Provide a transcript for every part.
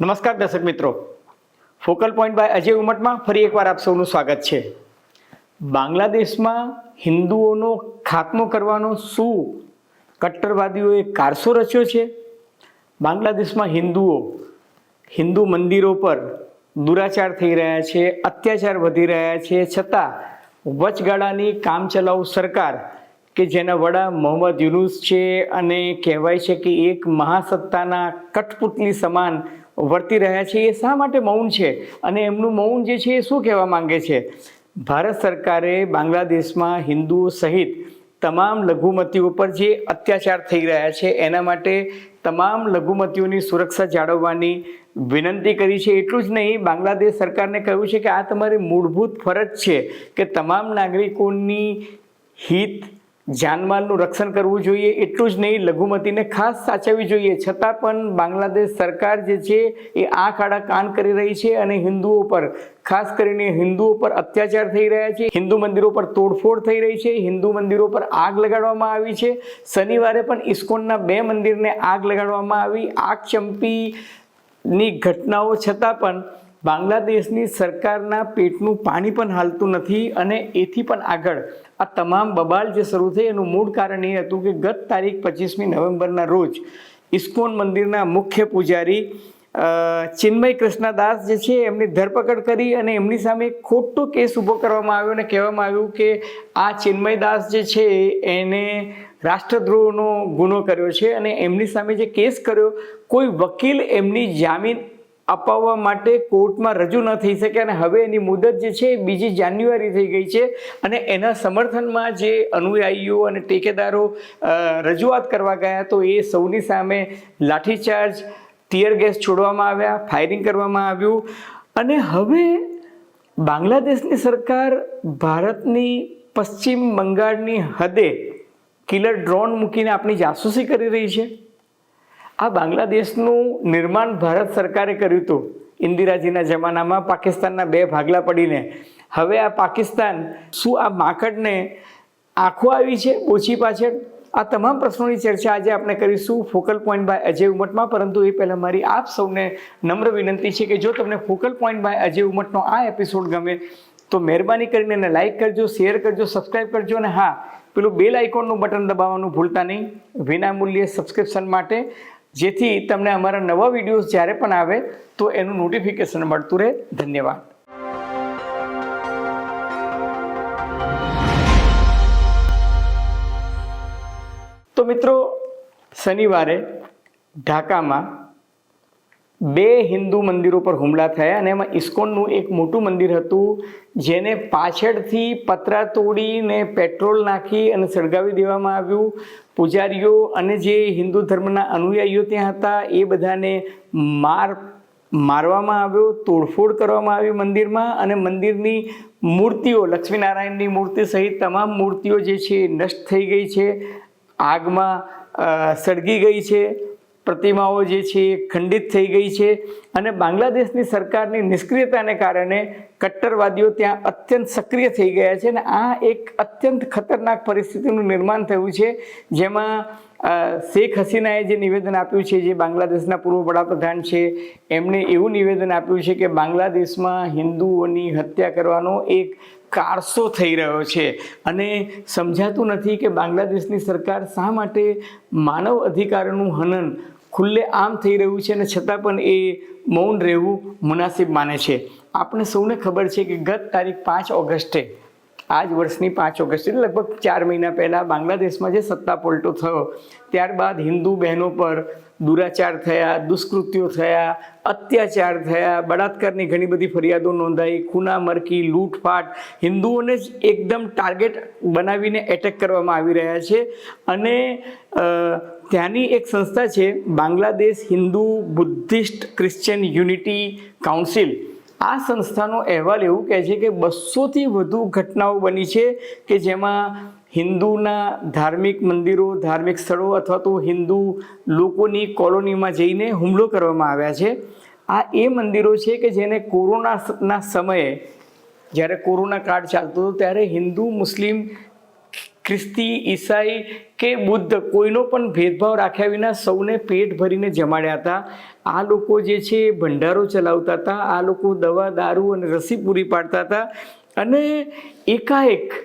નમસ્કાર દર્શક મિત્રો. ફોકલ પોઈન્ટ બાય અજય ઉમટમાં ફરી એકવાર આપ સૌનું સ્વાગત છે. બાંગ્લાદેશમાં હિન્દુઓનો ખાત્મો કરવાનો શું કટ્ટરવાદીઓએ કારસો રચ્યો છે? બાંગ્લાદેશમાં હિન્દુઓ હિન્દુ મંદિરો પર દુરાચાર થઈ રહ્યા છે, અત્યાચાર વધી રહ્યા છે, છતાં વચગાળાની કામચલાઉ સરકાર કે જેના વડા મોહમ્મદ યુનુસ છે અને કહેવાય છે કે એક મહાસત્તાના કઠપુતલી સમાન વર્તી રહ્યા છે, એ શા માટે મૌન છે? અને એમનું મૌન જે છે, એ શું કહેવા માંગે છે? ભારત સરકારે બાંગ્લાદેશમાં હિન્દુઓ સહિત તમામ લઘુમતીઓ પર જે અત્યાચાર થઈ રહ્યા છે, એના માટે તમામ લઘુમતીઓની સુરક્ષા જાળવવાની વિનંતી કરી છે. એટલું જ નહીં, બાંગ્લાદેશ સરકારને કહ્યું છે કે આ તમારી મૂળભૂત ફરજ છે કે તમામ નાગરિકોની હિત જાનમાલનું રક્ષણ કરવું જોઈએ, એટલું જ નહીં, લઘુમતીને ખાસ સાચવવી જોઈએ. છતાં પણ બાંગ્લાદેશ સરકાર જે છે, એ આંખ આડા કાન કરી રહી છે અને હિન્દુઓ પર, ખાસ કરીને હિન્દુઓ પર અત્યાચાર થઈ રહ્યા છે. હિન્દુ મંદિરો પર તોડફોડ થઈ રહી છે. હિન્દુ મંદિરો પર આગ લગાડવામાં આવી છે. શનિવારે પણ ઇસ્કોનના બે મંદિરને આગ લગાડવામાં આવી. આગ ચંપીની ઘટનાઓ છતાં પણ બાંગ્લાદેશની સરકારના પેટનું પાણી પણ હાલતું નથી અને એથી પણ આગળ આ તમામ બબાલ જે શરૂ થઈ એનું મૂળ કારણ એ હતું કે ગત તારીખ પચીસમી નવેમ્બરના રોજ ઇસ્કોન મંદિરના મુખ્ય પૂજારી ચિન્મય કૃષ્ણદાસ જે છે એમની ધરપકડ કરી અને એમની સામે ખોટો કેસ ઊભો કરવામાં આવ્યો અને કહેવામાં આવ્યું કે આ ચિન્મયદાસ જે છે એને રાષ્ટ્રદ્રોહનો ગુનો કર્યો છે અને એમની સામે જે કેસ કર્યો કોઈ વકીલ એમની જામીન અપાવવા માટે કોર્ટમાં રજૂ ન થઈ શકે અને હવે એની મુદત જે છે એ બીજી જાન્યુઆરી થઈ ગઈ છે અને એના સમર્થનમાં જે અનુયાયીઓ અને ટેકેદારો રજૂઆત કરવા ગયા તો એ સૌની સામે લાઠીચાર્જ, ટીયર ગેસ છોડવામાં આવ્યા, ફાયરિંગ કરવામાં આવ્યું અને હવે બાંગ્લાદેશની સરકાર ભારતની પશ્ચિમ બંગાળની હદે કિલર ડ્રોન મૂકીને આપણી જાસૂસી કરી રહી છે. આ બાંગ્લાદેશનું નિર્માણ ભારત સરકારે કર્યું હતું. ઇન્દિરાજીના જમાનામાં પાકિસ્તાનના બે ભાગલા પડીને. હવે આ પાકિસ્તાન શું આ માકડને આંખો આવી છે, ઓછી પાછળ? આ તમામ પ્રશ્નોની ચર્ચા આજે આપણે કરીશું ફોકલ પોઈન્ટ બાય અજય ઉમટમાં, પરંતુ એ પહેલાં મારી આપ સૌને નમ્ર વિનંતી છે કે જો તમને ફોકલ પોઈન્ટ બાય અજય ઉમટનો આ એપિસોડ ગમે, તો મહેરબાની કરીને એને લાઇક કરજો, શેર કરજો, સબસ્ક્રાઇબ કરજો, અને હા, પેલું બેલ આઇકોનનું બટન દબાવવાનું ભૂલતા નહીં. વિનામૂલ્યે સબસ્ક્રિપ્શન માટે જેથી તમને અમારા નવા વિડીયોઝ જ્યારે પણ આવે, તો એનું નોટિફિકેશન મળતું રહે. ધન્યવાદ. તો મિત્રો, શનિવારે ઢાકામાં બે હિન્દુ મંદિરો પર હુમલા થયા અને એમાં ઇસ્કોનનું એક મોટું મંદિર હતું, જેને પાછળથી પતરા તોડીને પેટ્રોલ નાખી અને સળગાવી દેવામાં આવ્યું. પૂજારીઓ અને જે હિન્દુ ધર્મના અનુયાયીઓ ત્યાં હતા, એ બધાને માર, મારવામાં આવ્યો, તોડફોડ કરવામાં આવી મંદિરમાં અને મંદિરની મૂર્તિઓ, લક્ષ્મીનારાયણની મૂર્તિ સહિત તમામ મૂર્તિઓ જે છે એ નષ્ટ થઈ ગઈ છે, આગમાં સળગી ગઈ છે. પ્રતિમાઓ જે છે એ ખંડિત થઈ ગઈ છે અને બાંગ્લાદેશની સરકારની નિષ્ક્રિયતાને કારણે કટ્ટરવાદીઓ ત્યાં અત્યંત સક્રિય થઈ ગયા છે અને આ એક અત્યંત ખતરનાક પરિસ્થિતિનું નિર્માણ થયું છે. જેમાં શેખ હસીનાએ જે નિવેદન આપ્યું છે, જે બાંગ્લાદેશના પૂર્વ વડાપ્રધાન છે, એમણે એવું નિવેદન આપ્યું છે કે બાંગ્લાદેશમાં હિન્દુઓની હત્યા કરવાનો એક કારસો થઈ રહ્યો છે. અને સમજાતું નથી કે બાંગ્લાદેશની સરકાર શા માટે માનવ અધિકારનું હનન ખુલ્લે આમ થઈ રહ્યું છે અને છતાં પણ એ મૌન રહેવું મુનાસિબ માને છે. આપણે સૌને ખબર છે કે ગત તારીખ પાંચ ઓગસ્ટે આ જ વર્ષની પાંચ ઓગસ્ટ લગભગ ચાર મહિના પહેલાં બાંગ્લાદેશમાં જે સત્તા પલટો થયો, ત્યારબાદ હિન્દુ બહેનો પર દુરાચાર થયા દુષ્કૃત્યો થયા, અત્યાચાર થયા, બળાત્કારની ઘણી બધી ફરિયાદો નોંધાઈ ખૂના મરકી લૂંટફાટ, હિન્દુઓને જ એકદમ ટાર્ગેટ બનાવીને એટેક કરવામાં આવી રહ્યા છે. અને ત્યાંની એક સંસ્થા છે, Bangladesh Hindu Buddhist Christian unity council. આ સંસ્થાનો અહેવાલ એવું કહે છે કે બસોથી વધુ ઘટનાઓ બની છે કે જેમાં હિન્દુના ધાર્મિક મંદિરો, ધાર્મિક સ્થળો અથવા તો હિન્દુ લોકોની કોલોનીમાં જઈને હુમલો કરવામાં આવ્યા છે. આ એ મંદિરો છે કે જેને કોરોનાના સમયે જ્યારે કોરોના કાળ ચાલતો હતો, ત્યારે હિન્દુ, મુસ્લિમ ખ્રિસ્તી, ઈસાઈ કે બુદ્ધ કોઈનો પણ ભેદભાવ રાખ્યા વિના સૌને પેટ ભરીને જમાડ્યા હતા. આ લોકો જે છે ભંડારો ચલાવતા હતા. આ લોકો દવા, દારૂ અને રસી પૂરી પાડતા હતા. અને એકાએક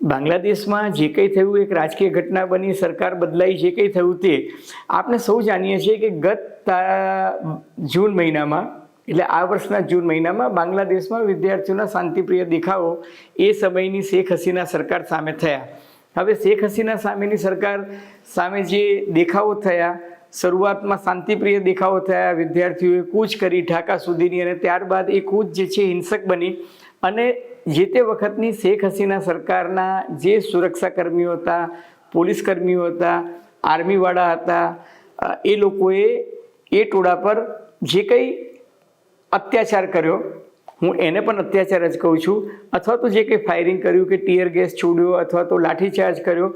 બાંગ્લાદેશમાં જે કંઈ થયું, એક રાજકીય ઘટના બની, સરકાર બદલાઈ, જે કંઈ થયું તે, આપણે સૌ જાણીએ છીએ કે ગત જૂન મહિનામાં, એટલે આ વર્ષના જૂન મહિનામાં બાંગ્લાદેશમાં વિદ્યાર્થીઓના શાંતિપ્રિય દેખાવો એ સમયની શેખ હસીના સરકાર સામે થયા. હવે શેખ હસીના સામેની સરકાર સામે જે દેખાવો થયા, શરૂઆતમાં શાંતિપ્રિય દેખાવો થયા, વિદ્યાર્થીઓએ કૂચ કરી ઢાકા સુધીની અને ત્યારબાદ એ કૂચ જે છે હિંસક બની. અને જે તે વખતની શેખ હસીના સરકારના જે સુરક્ષા કર્મીઓ હતા પોલીસ કર્મીઓ હતા, આર્મીવાળા હતા એ લોકોએ એ ટોળા પર જે કંઈ અત્યાચાર કર્યો હું એને પણ અત્યાચાર જ કહું છું. અથવા તો જે કંઈ ફાયરિંગ કર્યું કે ટીયર ગેસ છોડ્યો અથવા તો લાઠીચાર્જ કર્યો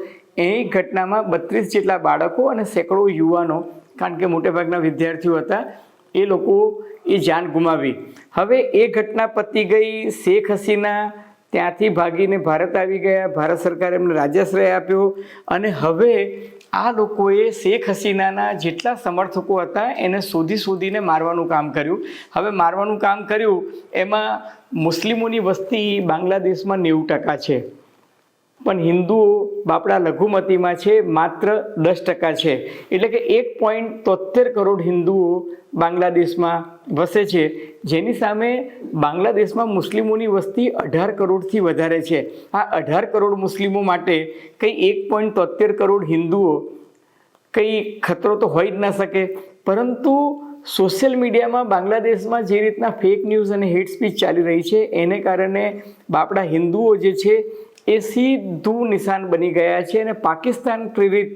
એ ઘટનામાં બત્રીસ જેટલા બાળકો અને સેંકડો યુવાનો, કારણ કે મોટેભાગના વિદ્યાર્થીઓ હતા, એ લોકો એ જાન ગુમાવી. હવે એ ઘટના પતી ગઈ શેખ હસીના, ત્યાંથી ભાગીને ભારત આવી ગયા. ભારત સરકારે એમને રાજ્યાશ્રય આપ્યો અને હવે આ લોકોએ શેખ હસીનાના જેટલા સમર્થકો હતા, એને શોધી શોધીને મારવાનું કામ કર્યું. હવે મારવાનું કામ કર્યું, એમાં મુસ્લિમોની વસ્તી બાંગ્લાદેશમાં નેવું ટકા છે. પણ હિન્દુઓ બાપડા લઘુમતીમાં છે, માત્ર દસ ટકા છે. એટલે કે એક પોઈન્ટ તોતેર કરોડ હિન્દુઓ બાંગ્લાદેશમાં વસે છે. જેની સામે બાંગ્લાદેશમાં મુસ્લિમોની વસ્તી અઢાર કરોડથી વધારે છે. આ અઢાર કરોડ મુસ્લિમો માટે કંઈ એક પોઈન્ટ તોતેર કરોડ હિન્દુઓ કંઈ ખતરો તો હોઈ જ ના શકે. પરંતુ સોશિયલ મીડિયામાં બાંગ્લાદેશમાં જે રીતના ફેક ન્યૂઝ અને હેટ સ્પીચ ચાલી રહી છે, એને કારણે બાપડા હિન્દુઓ જે છે એ સીધું નિશાન બની ગયા છે અને પાકિસ્તાન પ્રેરિત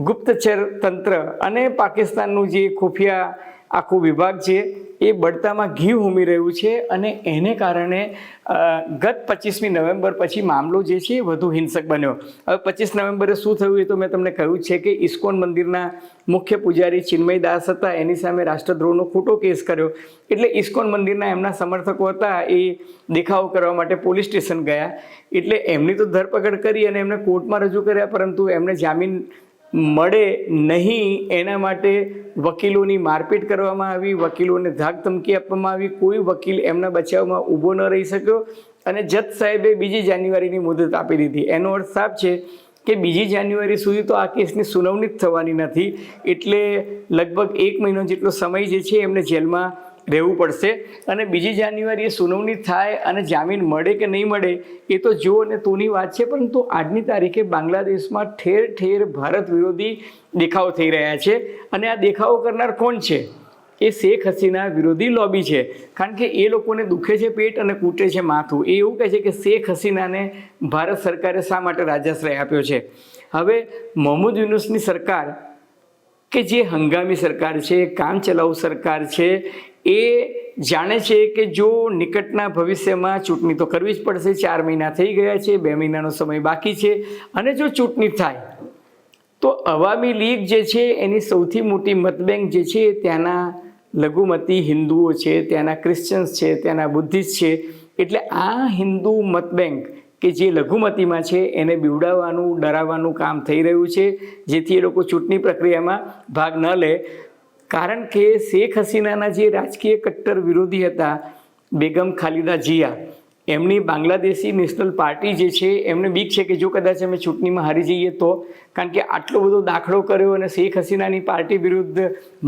ગુપ્તચર તંત્ર અને પાકિસ્તાનનું જે ખુફિયા આખો વિભાગ છે, એ બળતામાં ઘી ઉમી રહ્યું છે અને એને કારણે ગત પચીસમી નવેમ્બર પછી મામલો જે છે એ વધુ હિંસક બન્યો. હવે પચીસ નવેમ્બરે શું થયું એ તો મેં તમને કહ્યું છે કે ઇસ્કોન મંદિરના મુખ્ય પૂજારી ચિન્મય દાસ હતા, એની સામે રાષ્ટ્રદ્રોહનો ખોટો કેસ કર્યો. એટલે ઇસ્કોન મંદિરના એમના સમર્થકો હતા એ દેખાવો કરવા માટે પોલીસ સ્ટેશન ગયા. એટલે એમની તો ધરપકડ કરી અને એમને કોર્ટમાં રજૂ કર્યા, પરંતુ એમને જામીન મળે નહીં એના માટે વકીલોની મારપીટ કરવામાં આવી, વકીલોને ધાક ધમકી આપવામાં આવી. કોઈ વકીલ એમના બચાવમાં ઊભો ન રહી શક્યો અને જજ સાહેબે બીજી જાન્યુઆરીની મુદત આપી દીધી. એનો અર્થ સાફ છે કે બીજી જાન્યુઆરી સુધી તો આ કેસની સુનાવણી જ થવાની નથી. એટલે લગભગ એક મહિનો જેટલો સમય જે છે એમને જેલમાં રહેવું પડશે. અને બીજી જાન્યુઆરીએ સુનાવણી થાય અને જામીન મળે કે નહીં મળે, એ તો જો અને તોની વાત છે, પરંતુ આજની તારીખે બાંગ્લાદેશમાં ઠેર ઠેર ભારત વિરોધી દેખાવો થઈ રહ્યા છે. અને આ દેખાવો કરનાર કોણ છે? એ શેખ હસીના વિરોધી લોબી છે. કારણ કે એ લોકોને દુખે છે પેટ અને કૂટે છે માથું. એ એવું કહે છે કે શેખ હસીનાને ભારત સરકારે શા માટે રાજાશ્રય આપ્યો છે? હવે મોહમ્મદ યુનુસની સરકાર કે જે હંગામી સરકાર છે, કામ ચલાઉ સરકાર છે એ જાણે છે કે જો નિકટના ભવિષ્યમાં ચૂંટણી તો કરવી જ પડશે. ચાર મહિના થઈ ગયા છે, બે મહિનાનો સમય બાકી છે. અને જો ચૂંટણી થાય, તો અવામી લીગ જે છે એની સૌથી મોટી મતબેંક જે છે ત્યાંના લઘુમતી હિન્દુઓ છે, ત્યાંના ક્રિશ્ચન્સ છે, ત્યાંના બુદ્ધિસ્ટ છે. એટલે આ હિન્દુ મતબેંક કે જે લઘુમતીમાં છે એને બીવડાવવાનું, ડરાવવાનું કામ થઈ રહ્યું છે. જેથી એ લોકો ચૂંટણી પ્રક્રિયામાં ભાગ ન લે. કારણ કે શેખ હસીનાના જે રાજકીય કટ્ટર વિરોધી હતા, બેગમ ખાલિદા જિયા, એમની બાંગ્લાદેશી નેશનલ પાર્ટી જે છે, એમને બીક છે કે જો કદાચ અમે ચૂંટણીમાં હારી જઈએ તો. કારણ કે આટલો બધો દાખલો કર્યો અને શેખ હસીનાની પાર્ટી વિરુદ્ધ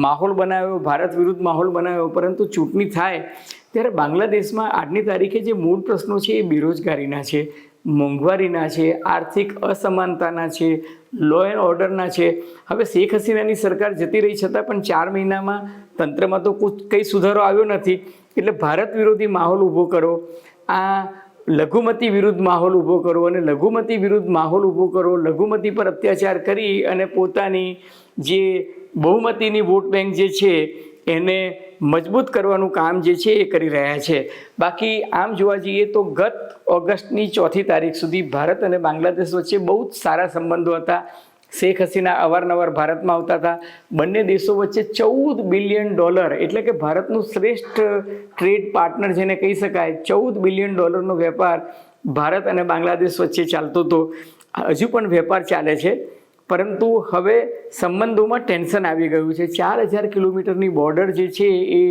માહોલ બનાવ્યો, ભારત વિરુદ્ધ માહોલ બનાવ્યો, પરંતુ ચૂંટણી થાય, ત્યારે બાંગ્લાદેશમાં આજની તારીખે જે મૂળ પ્રશ્નો છે એ બેરોજગારીના છે. મોંઘવારીના છે, આર્થિક અસમાનતાના છે લો એન્ડ ઓર્ડરના છે. હવે શેખ હસીનાની સરકાર જતી રહી છતાં પણ ચાર મહિનામાં તંત્રમાં તો કંઈ સુધારો આવ્યો નથી. એટલે ભારત વિરોધી માહોલ ઊભો કરો. આ લઘુમતી વિરુદ્ધ માહોલ ઊભો કરો અને લઘુમતી વિરુદ્ધ માહોલ ઊભો કરો. લઘુમતી પર અત્યાચાર કરી અને પોતાની જે બહુમતીની વોટ બેંક જે છે એને મજબૂત કરવાનું કામ જે છે એ કરી રહ્યા છે. બાકી આમ જોવા જઈએ તો ગત ઓગસ્ટની ચોથી તારીખ સુધી ભારત અને બાંગ્લાદેશ વચ્ચે બહુ જ સારા સંબંધો હતા. શેખ હસીના અવારનવાર ભારતમાં આવતા હતા. બંને દેશો વચ્ચે ચૌદ બિલિયન ડોલર એટલે કે ભારતનું શ્રેષ્ઠ ટ્રેડ પાર્ટનર જેને કહી શકાય, ચૌદ બિલિયન ડોલરનો વેપાર ભારત અને બાંગ્લાદેશ વચ્ચે ચાલતો હતો. હજુ પણ વેપાર ચાલે છે. પરંતુ હવે સંબંધોમાં ટેન્શન આવી ગયું છે. ચાર હજાર કિલોમીટરની બોર્ડર જે છે એ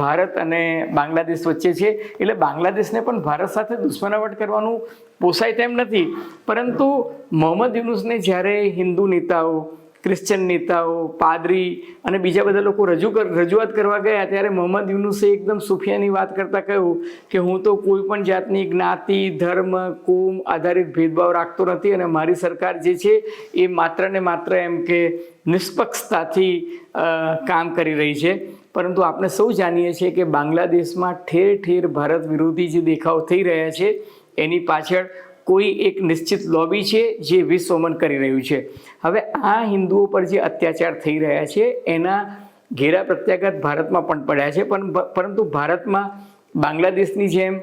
ભારત અને બાંગ્લાદેશ વચ્ચે છે. એટલે બાંગ્લાદેશને પણ ભારત સાથે દુશ્મનાવટ કરવાનું પોસાય તેમ નથી. પરંતુ મોહમ્મદ યુનુસને જ્યારે હિન્દુ નેતાઓ ક્રિશ્ચન નેતાઓ, પાદરી અને બીજા બધા લોકો રજૂ રજૂઆત કરવા ગયા ત્યારે મોહમ્મદ યુનુસે એકદમ સુફિયાની વાત કરતાં કહ્યું કે હું તો કોઈ પણ જાતની જ્ઞાતિ, ધર્મ, કોમ આધારિત ભેદભાવ રાખતો નથી અને મારી સરકાર જે છે એ માત્ર ને માત્ર એમ કે નિષ્પક્ષતાથી કામ કરી રહી છે. પરંતુ આપણે સૌ જાણીએ છીએ કે બાંગ્લાદેશમાં ઠેર ઠેર ભારત વિરોધી જે દેખાવ થઈ રહ્યા છે એની પાછળ કોઈ એક નિશ્ચિત લોબી છે જે વિશ્વમન કરી રહ્યું છે. હવે આ હિન્દુઓ પર જે અત્યાચાર થઈ રહ્યા છે, એના ઘેરા પ્રત્યાઘાત ભારતમાં પણ પડ્યા છે. પણ પરંતુ ભારતમાં બાંગ્લાદેશની જેમ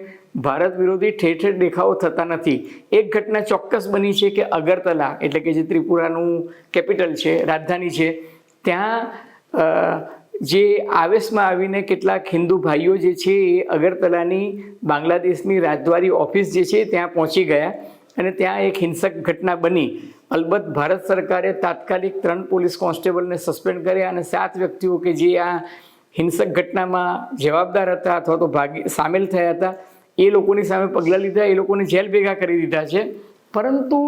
ભારત વિરોધી ઠેર ઠેર દેખાવો થતા નથી. એક ઘટના ચોક્કસ બની છે કે અગરતલા, એટલે કે જે ત્રિપુરાનું કેપિટલ છે, રાજધાની છે, ત્યાં જે આવેશમાં આવીને કેટલાક હિન્દુ ભાઈઓ જે છે એ અગરતલાની બાંગ્લાદેશની રાજદ્વારી ઓફિસ જે છે ત્યાં પહોંચી ગયા અને ત્યાં એક હિંસક ઘટના બની. અલબત્ત ભારત સરકારે તાત્કાલિક ત્રણ પોલીસ કોન્સ્ટેબલને સસ્પેન્ડ કર્યા અને સાત વ્યક્તિઓ કે જે આ હિંસક ઘટનામાં જવાબદાર હતા અથવા તો ભાગી સામેલ થયા હતા, એ લોકોની સામે પગલાં લીધા, એ લોકોને જેલ ભેગા કરી દીધા છે. પરંતુ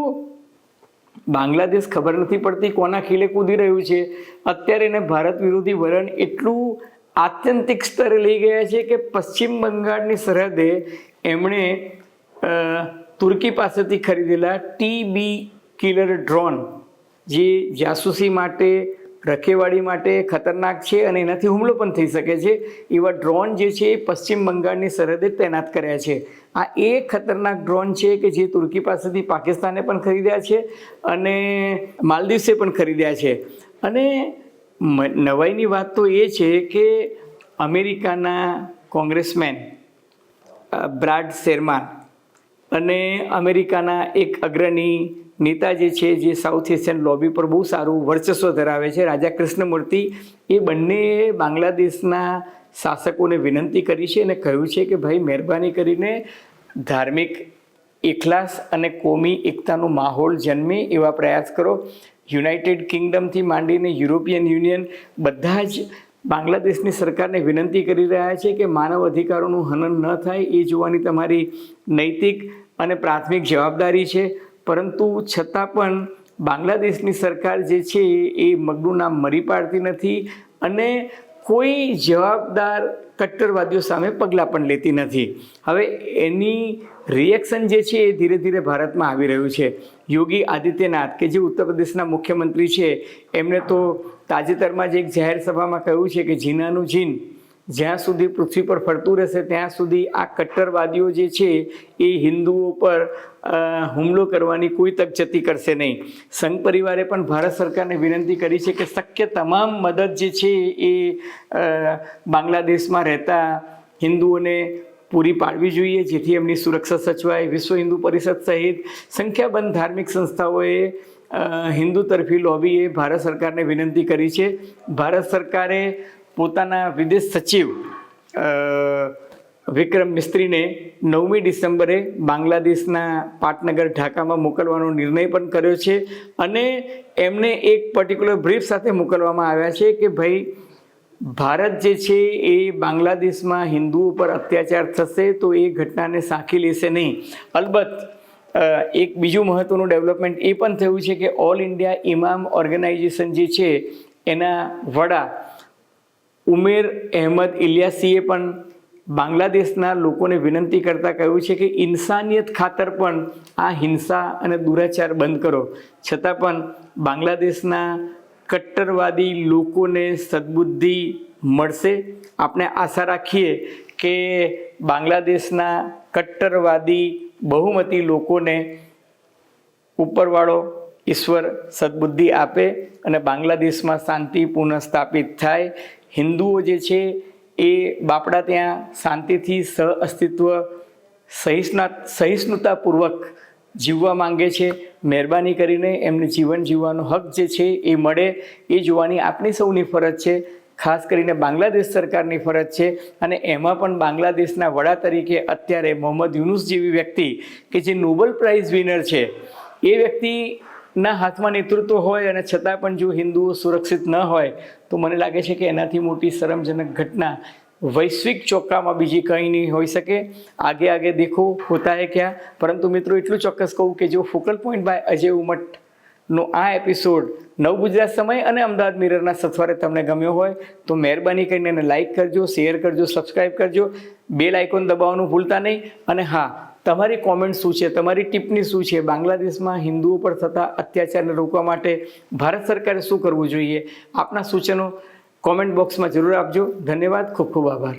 બાંગ્લાદેશ ખબર નથી પડતી કોના ખીલે કૂદી રહ્યું છે. અત્યારે એને ભારત વિરોધી વલણ એટલું આત્યંતિક સ્તરે લઈ ગયા છે કે પશ્ચિમ બંગાળની સરહદે એમણે તુર્કી પાસેથી ખરીદેલા ટી બી કિલર ડ્રોન, જે જાસૂસી માટે રખેવાળી માટે ખતરનાક છે અને એનાથી હુમલો પણ થઈ શકે છે. એવા ડ્રોન જે છે એ પશ્ચિમ બંગાળની સરહદે તૈનાત કર્યા છે. આ એ ખતરનાક ડ્રોન છે કે જે તુર્કી પાસેથી પાકિસ્તાને પણ ખરીદ્યા છે અને માલદીવ્સે પણ ખરીદ્યા છે. અને નવાઈની વાત તો એ છે કે અમેરિકાના કોંગ્રેસમેન બ્રાડ શેરમાન અને અમેરિકાના એક અગ્રણી નેતા જે છે, જે સાઉથ એશિયન લોબી પર બહુ સારું વર્ચસ્વ ધરાવે છે. રાજા કૃષ્ણમૂર્તિ એ બંને બાંગ્લાદેશના શાસકોને વિનંતી કરી છે અને કહ્યું છે કે ભાઈ, મહેરબાની કરીને ધાર્મિક એકલાસ અને કોમી એકતાનો માહોલ જન્મે એવા પ્રયાસ કરો. યુનાઇટેડ કિંગડમથી માંડીને યુરોપિયન યુનિયન બધા જ બાંગ્લાદેશની સરકારને વિનંતી કરી રહ્યા છે કે માનવ અધિકારોનું હનન ન થાય, એ જોવાની તમારી નૈતિક અને પ્રાથમિક જવાબદારી છે. પરંતુ છતાં પણ બાંગ્લાદેશની સરકાર જે છે એ મગનું નામ મરી પાડતી નથી અને કોઈ જવાબદાર કટ્ટરવાદીઓ સામે પગલાં પણ લેતી નથી. હવે એની રિએક્શન જે છે એ ધીરે ધીરે ભારતમાં આવી રહ્યું છે. યોગી આદિત્યનાથ કે જે ઉત્તર પ્રદેશના મુખ્યમંત્રી છે એમણે તો તાજેતરમાં જ એક જાહેર સભામાં કહ્યું છે કે જીનાનું જીન જ્યાં સુધી પૃથ્વી પર ફરતું રહેશે, ત્યાં સુધી આ કટ્ટરવાદીઓ જે છે, એ હિન્દુઓ પર હુમલો કરવાની કોઈ તક જતી કરશે નહીં. સંઘ પરિવારે પણ ભારત સરકારને વિનંતી કરી છે કે શક્ય તમામ મદદ જે છે, એ બાંગ્લાદેશમાં રહેતા હિન્દુઓને પૂરી પાડવી જોઈએ, જેથી એમની સુરક્ષા સચવાય. વિશ્વ હિન્દુ પરિષદ સહિત સંખ્યાબંધ ધાર્મિક સંસ્થાઓએ હિન્દુ તરફી લોબીએ ભારત સરકારને વિનંતી કરી છે. ભારત સરકારે પોતાના વિદેશ સચિવ વિક્રમ મિસ્ત્રીને નવમી ડિસેમ્બરે બાંગ્લાદેશના પાટનગર ઢાકામાં મોકલવાનો નિર્ણય પણ કર્યો છે અને એમને એક પર્ટિક્યુલર બ્રીફ સાથે મોકલવામાં આવ્યા છે કે ભાઈ, ભારત જે છે એ બાંગ્લાદેશમાં હિન્દુઓ પર અત્યાચાર થશે તો એ ઘટનાને સાંખી લેશે નહીં. અલબત્ત એક બીજું મહત્ત્વનું ડેવલપમેન્ટ એ પણ થયું છે કે ઓલ ઇન્ડિયા ઇમામ ઓર્ગેનાઇઝેશન જે છે, એના વડા ઉમેર અહેમદ ઇલિયાસીએ પણ બાંગ્લાદેશના લોકોને વિનંતી કરતા કહ્યું છે કે ઇન્સાનિયત ખાતર પણ આ હિંસા અને દુરાચાર બંધ કરો. છતાં પણ બાંગ્લાદેશના કટ્ટરવાદી લોકોને સદબુદ્ધિ મળશે? આપણે આશા રાખીએ કે બાંગ્લાદેશના કટ્ટરવાદી બહુમતી લોકોને ઉપરવાળો ઈશ્વર સદબુદ્ધિ આપે અને બાંગ્લાદેશમાં શાંતિ પુનઃ સ્થાપિત થાય. હિન્દુઓ જે છે, એ બાપડા ત્યાં શાંતિથી સહ અસ્તિત્વ, સહિષ્ણુતા, સહિષ્ણુતાપૂર્વક જીવવા માંગે છે. મહેરબાની કરીને એમને જીવન જીવવાનો હક જે છે, એ મળે. એ જોવાની આપણી સૌની ફરજ છે. ખાસ કરીને બાંગ્લાદેશ સરકારની ફરજ છે. અને એમાં પણ બાંગ્લાદેશના વડા તરીકે અત્યારે મોહમ્મદ યુનુસ જેવી વ્યક્તિ કે જે નોબલ પ્રાઇઝ વિનર છે, એ વ્યક્તિના હાથમાં નેતૃત્વ હોય અને છતાં પણ જો હિન્દુઓ સુરક્ષિત ન હોય, તો મને લાગે છે કે એનાથી મોટી શરમજનક ઘટના વૈશ્વિક ચોક્કામાં બીજી કંઈ નહીં હોઈ શકે. આગે આગે દેખો હોતા હે ક્યાં? પરંતુ મિત્રો એટલું ચોક્કસ કહું કે જો focal point by Ajay Umat નો આ એપિસોડ નવ ગુજરાત સમય અને અમદાવાદ મિરરના સથવારે તમને ગમ્યો હોય, તો મહેરબાની કરીને એને લાઇક કરજો, શેર કરજો સબસ્ક્રાઈબ કરજો. બેલ આઇકોન દબાવવાનું ભૂલતા નહીં. અને હા તમારી કોમેન્ટ શું છે? તમારી ટિપ્પણી શું છે? બાંગ્લાદેશમાં હિન્દુઓ પર થતા અત્યાચારને રોકવા માટે ભારત સરકારે શું કરવું જોઈએ? આપના સૂચનો કોમેન્ટ બોક્સમાં જરૂર આપજો. ધન્યવાદ. ખૂબ ખૂબ આભાર.